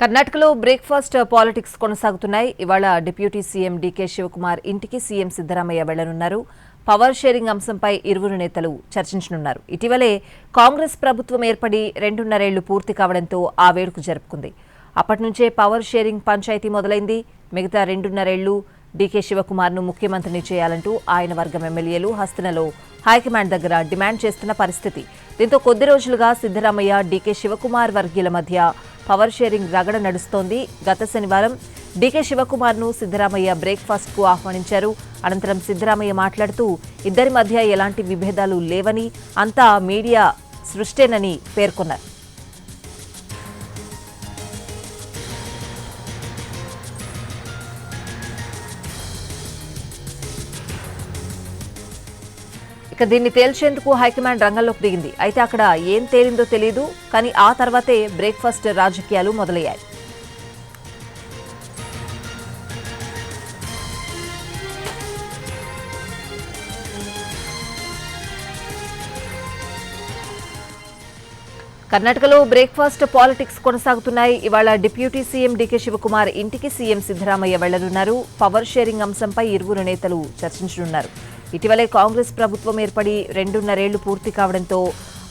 కర్ణాటకలో breakfast politics కొనసాగుతున్నాయి. ఇవాళ డిప్యూటీ సీఎం డీకే శివకుమార్ ఇంటికి సీఎం సిద్దరామయ్య వెళ్ళనున్నారు. పవర్ షేరింగ్ అంశంపై ఇరువురు నేతలు చర్చించనున్నారు. ఇటీవలే కాంగ్రెస్ ప్రభుత్వం ఏర్పడి రెండున్నరేళ్ళు పూర్తి కావడంతో ఆ వేడుక జరుపుకుంది. అప్పటి నుంచే పవర్ షేరింగ్ పంచాయతీ మొదలైంది. మిగతా రెండున్నరేళ్ళు డీకే శివకుమార్ను ముఖ్యమంత్రిని చేయాలంటూ ఆయన వర్గం ఎమ్మెల్యేలు హస్తనలో హైకమాండ్ దగ్గర డిమాండ్ చేస్తున్న పరిస్థితి. దీంతో కొద్ది రోజులుగా సిద్దరామయ్య డీకే శివకుమార్ వర్గీయుల మధ్య పవర్ షేరింగ్ రగడ నడుస్తోంది. గత శనివారం డీకే శివకుమార్ను సిద్దరామయ్య బ్రేక్ఫాస్ట్కు ఆహ్వానించారు. అనంతరం సిద్దరామయ్య మాట్లాడుతూ ఇద్దరి మధ్య ఎలాంటి విభేదాలు లేవని అంతా మీడియా సృష్టేనని పేర్కొన్నారు. ఇక దీన్ని తేల్చేందుకు హైకమాండ్ రంగంలోకి దిగింది. అయితే అక్కడ ఏం తేలిందో తెలియదు కానీ ఆ తర్వాతే బ్రేక్ఫాస్ట్ రాజకీయాలు మొదలయ్యాయి. కర్ణాటకలో బ్రేక్ఫాస్ట్ పాలిటిక్స్ కొనసాగుతున్నాయి. ఇవాళ డిప్యూటీ సీఎం డీకే శివకుమార్ ఇంటికి సీఎం సిద్దరామయ్య వెళ్ళనున్నారు. పవర్ షేరింగ్ అంశంపై ఇరువురు నేతలు చర్చించనున్నారు. ఇటీవలే కాంగ్రెస్ ప్రభుత్వం ఏర్పడి రెండున్నరేళ్ళు పూర్తి కావడంతో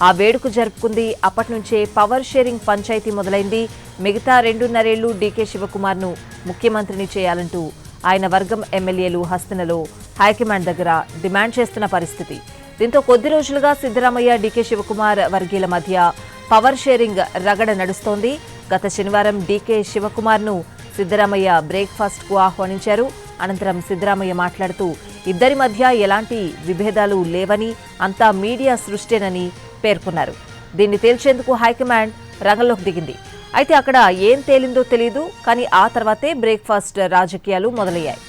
ఆ వేడుక జరుపుకుంది. అప్పటి నుంచే పవర్ షేరింగ్ పంచాయతీ మొదలైంది. మిగతా రెండున్నరేళ్ళు డీకే శివకుమార్ను ముఖ్యమంత్రిని చేయాలంటూ ఆయన వర్గం ఎమ్మెల్యేలు హస్తనలో హైకమాండ్ దగ్గర డిమాండ్ చేస్తున్న పరిస్థితి. దీంతో కొద్ది రోజులుగా సిద్దరామయ్య డీకే శివకుమార్ వర్గీయుల మధ్య పవర్ షేరింగ్ రగడ నడుస్తోంది. గత శనివారం డీకే శివకుమార్ను సిద్దరామయ్య బ్రేక్ఫాస్ట్కు ఆహ్వానించారు. అనంతరం సిద్దరామయ్య మాట్లాడుతూ ఇద్దరి మధ్య ఎలాంటి విభేదాలు లేవని అంతా మీడియా సృష్టేనని పేర్కొన్నారు. దీన్ని తేల్చేందుకు హైకమాండ్ రంగంలోకి దిగింది. అయితే అక్కడ ఏం తేలిందో తెలియదు కానీ ఆ తర్వాతే బ్రేక్ఫాస్ట్ రాజకీయాలు మొదలయ్యాయి.